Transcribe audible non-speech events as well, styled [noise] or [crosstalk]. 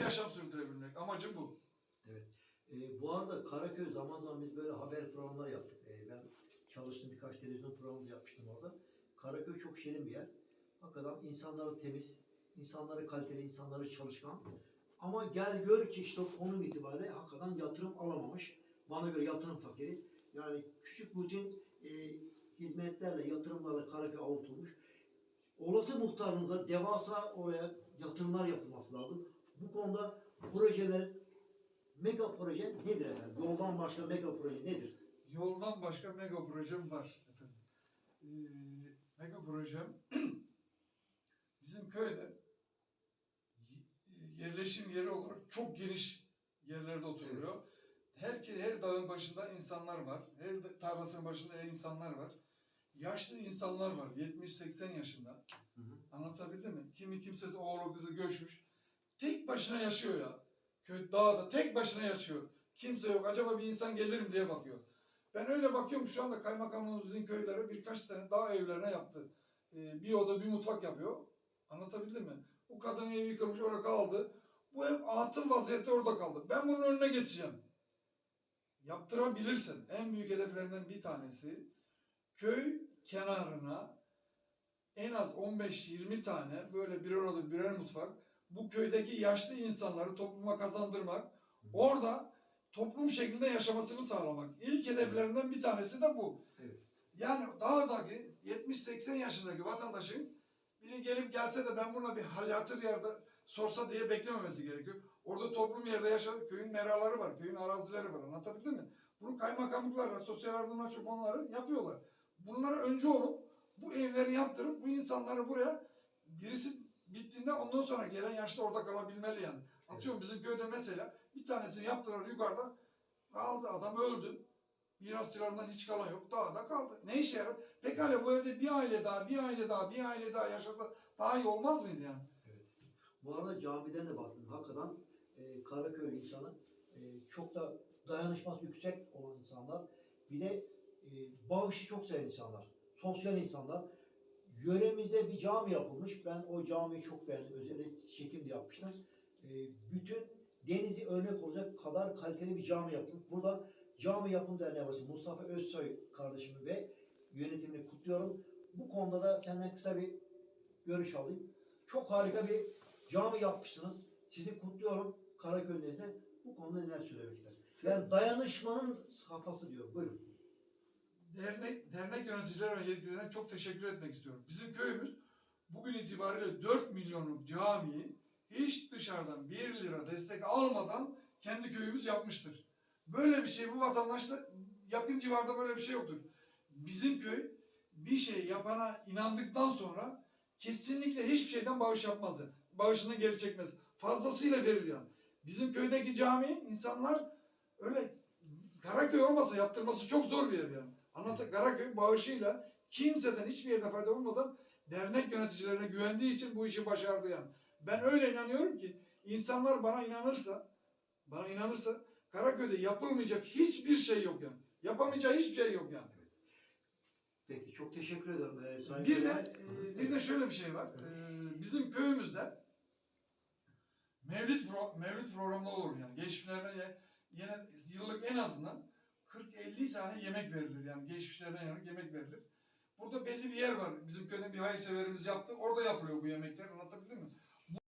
yaşam sürdürebilmek. Amacım bu. E, bu arada Karaköy zaman zaman biz böyle haber programları yaptık. E, ben çalıştım birkaç televizyon programı yapmıştım orada. Karaköy çok şirin bir yer. Hakikaten insanları temiz, insanları kaliteli, insanları çalışkan. Ama gel gör ki işte o konum itibariyle hakikaten yatırım alamamış. Bana göre yatırım fakiri. Yani küçük rutin e, hizmetlerle, yatırımlarla Karaköy avutulmuş. Olası muhtarınıza devasa oraya yatırımlar yapılması lazım. Bu konuda projeler Mega proje nedir efendim? Yoldan başka mega proje nedir? Yoldan başka mega projem var efendim. Ee, mega projem [clears throat] bizim köyde y- yerleşim yeri olarak çok geniş yerlerde oturuluyor. Her, her dağın başında insanlar var. Her tarlasının başında insanlar var. Yaşlı insanlar var. 70-80 yaşında. Hı hı. Anlatabildim mi? Kimi kimsesi oğlu kızı göçmüş. Tek başına yaşıyor ya. Köy dağda tek başına yaşıyor. Kimse yok. Acaba bir insan gelir mi diye bakıyor. Ben öyle bakıyorum şu anda kaymakamımızın köylere birkaç tane dağ evlerine yaptı. Ee, bir oda bir mutfak yapıyor. Anlatabildim mi? Bu kadın evi yıkılmış orada kaldı. Bu ev atıl vaziyette orada kaldı. Ben bunun önüne geçeceğim. Yaptırabilirsin. En büyük hedeflerinden bir tanesi köy kenarına en az 15-20 tane böyle birer oda birer mutfak bu köydeki yaşlı insanları topluma kazandırmak, orada toplum şeklinde yaşamasını sağlamak. İlk hedeflerinden bir tanesi de bu. Evet. Yani dağdaki 70-80 yaşındaki vatandaşın biri gelip gelse de ben buna bir hal hatır yerde sorsa diye beklememesi gerekiyor. Orada toplum yerde yaşadığı köyün meraları var, köyün arazileri var. Anlatabildim mi? Bunu kaymakamlıklarla, sosyal yardımlaşma fonları yapıyorlar. Bunlara öncü olup bu evleri yaptırıp bu insanları buraya birisi bittiğinde ondan sonra gelen yaşlı orada kalabilmeli yani. Atıyorum bizim köyde mesela bir tanesini yaptılar yukarıda kaldı adam öldü. Mirasçılarından hiç kalan yok. Dağda kaldı. Ne işe yarar? Pekala bu evde bir aile daha, bir aile daha, bir aile daha yaşasa daha iyi olmaz mıydı yani? Bu arada camiden de bahsettim. Hakikaten e, Karaköy insanı e, çok da dayanışması yüksek olan insanlar. Bir de e, bağışı çok seven insanlar. Sosyal insanlar. Yöremizde bir cami yapılmış. Ben o camiyi çok beğendim. Özellikle çekim de yapmışlar. E, bütün denizi örnek olacak kadar kaliteli bir cami yapılmış. Burada cami yapım derneği başkanı Mustafa Özsoy kardeşimi ve yönetimini kutluyorum. Bu konuda da senden kısa bir görüş alayım. Çok harika bir cami yapmışsınız. Sizi kutluyorum Karaköy nezdinde. Bu konuda neler söylemek istersiniz? Yani dayanışmanın kafası diyor. Buyurun. Dernek, dernek yöneticilerine ve yetkililerine çok teşekkür etmek istiyorum. Bizim köyümüz bugün itibariyle 4 milyonluk camiyi hiç dışarıdan 1 lira destek almadan kendi köyümüz yapmıştır. Böyle bir şey bu vatandaşta yakın civarda böyle bir şey yoktur. Bizim köy bir şey yapana inandıktan sonra kesinlikle hiçbir şeyden bağış yapmaz. Bağışını geri çekmez. Fazlasıyla verir yani. Bizim köydeki cami insanlar öyle Karaköy olmasa yaptırması çok zor bir yer yani. Anlatı Karaköy bağışıyla kimseden hiçbir yerde fayda olmadan dernek yöneticilerine güvendiği için bu işi başardı yani. Ben öyle inanıyorum ki insanlar bana inanırsa bana inanırsa Karaköy'de yapılmayacak hiçbir şey yok yani. Yapamayacağı hiçbir şey yok yani. Peki çok teşekkür ederim. Ee, Sayın Bir de e, bir de şöyle bir şey var. Ee, bizim köyümüzde Mevlid pro, Mevlid programı olur yani. Geçmişlerine ye- yine yıllık en azından 40-50 tane yemek verilir yani. Geçmişlerine yönelik yemek verilir. Burada belli bir yer var. Bizim köyde bir hayırseverimiz yaptı. Orada yapılıyor bu yemekler. Anlatabildim mi?